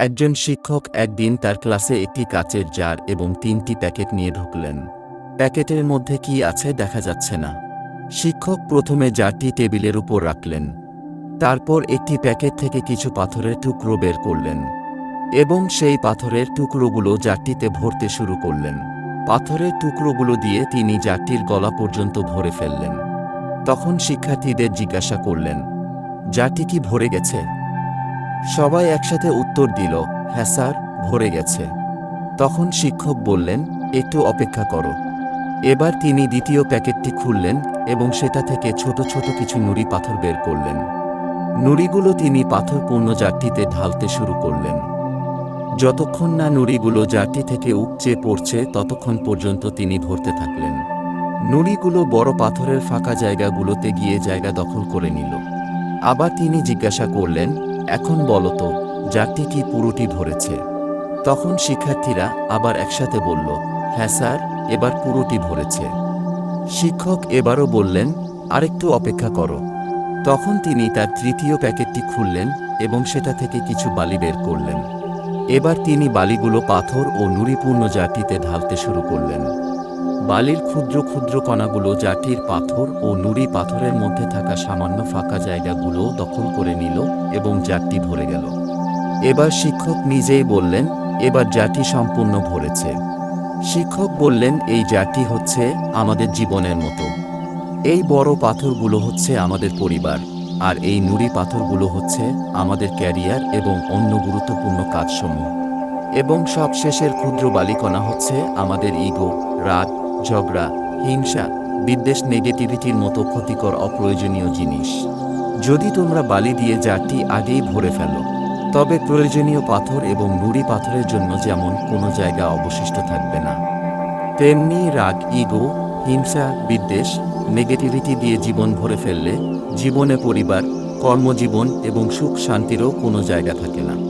একজন শিক্ষক একদিন তার ক্লাসে একটি কাচের জার এবং তিনটি প্যাকেট নিয়ে ঢুকলেন। প্যাকেটের মধ্যে কি আছে দেখা যাচ্ছে না। শিক্ষক প্রথমে জারটি টেবিলের উপর রাখলেন। তারপর একটি প্যাকেট থেকে কিছু পাথরের টুকরো বের করলেন এবং সেই পাথরের টুকরোগুলো জারটিতে ভরতে শুরু করলেন। পাথরের টুকরোগুলো দিয়ে তিনি জারটির গলা পর্যন্ত ভরে ফেললেন। তখন শিক্ষার্থীদের জিজ্ঞাসা করলেন, জারটি কি ভরে গেছে? সবাই একসাথে উত্তর দিল হ্যাঁ স্যার, ভরে গেছে। তখন শিক্ষক বললেন, একটু অপেক্ষা করো। এবার তিনি দ্বিতীয় প্যাকেটটি খুললেন এবং সেটা থেকে ছোট ছোট কিছু নুড়ি পাথর বের করলেন। নুড়িগুলো তিনি পাথরপূর্ণ জারটিতে ঢালতে শুরু করলেন। যতক্ষণ না নুড়িগুলো জারটি থেকে উপচে পড়ছে, ততক্ষণ পর্যন্ত তিনি ভরতে থাকলেন। নুড়িগুলো বড় পাথরের ফাঁকা জায়গাগুলোতে গিয়ে জায়গা দখল করে নিল। আবার তিনি জিজ্ঞাসা করলেন এখন বলো তো জারটি কি পুরোটি ভরেছে তখন শিক্ষার্থীরা আবার একসাথে বলল হ্যাঁ স্যার, এবার পুরোটি ভরেছে শিক্ষক এবারও বললেন, আরেকটু অপেক্ষা করো। তখন তিনি তার তৃতীয় প্যাকেটটি খুললেন এবং সেটা থেকে কিছু বালি বের করলেন। এবার তিনি বালিগুলো পাথর ও নুড়িপূর্ণ জারটিতে ঢালতে শুরু করলেন। বালির ক্ষুদ্র ক্ষুদ্র কণাগুলো জাটির পাথর ও নুড়ি পাথরের মধ্যে থাকা সামান্য ফাঁকা জায়গাগুলো দখল করে নিল। এবং জারটি ভরে গেল। এবার শিক্ষক নিজেই বললেন, এবার জাতি সম্পূর্ণ ভরেছে। শিক্ষক বললেন, এই জাতি হচ্ছে আমাদের জীবনের মতো। এই বড় পাথরগুলো হচ্ছে আমাদের পরিবার, আর এই নুড়ি পাথরগুলো হচ্ছে আমাদের ক্যারিয়ার এবং অন্য গুরুত্বপূর্ণ কাজসমূহ। এবং সব শেষের ক্ষুদ্র বালিকণা হচ্ছে আমাদের ইগো, রাগ, ঝগড়া, হিংসা, বিদ্বেষ, নেগেটিভিটির মতো ক্ষতিকর অপ্রয়োজনীয় জিনিস। যদি তোমরা বালি দিয়ে জারটি আগেই ভরে ফেলো, তবে প্রয়োজনীয় পাথর এবং নুড়ি পাথরের জন্য যেমন কোনো জায়গা অবশিষ্ট থাকবে না। তেমনি রাগ, ইগো, হিংসা, বিদ্বেষ, নেগেটিভিটি দিয়ে জীবন ভরে ফেললে জীবনে পরিবার, কর্মজীবন এবং সুখ শান্তিরও কোনো জায়গা থাকে না।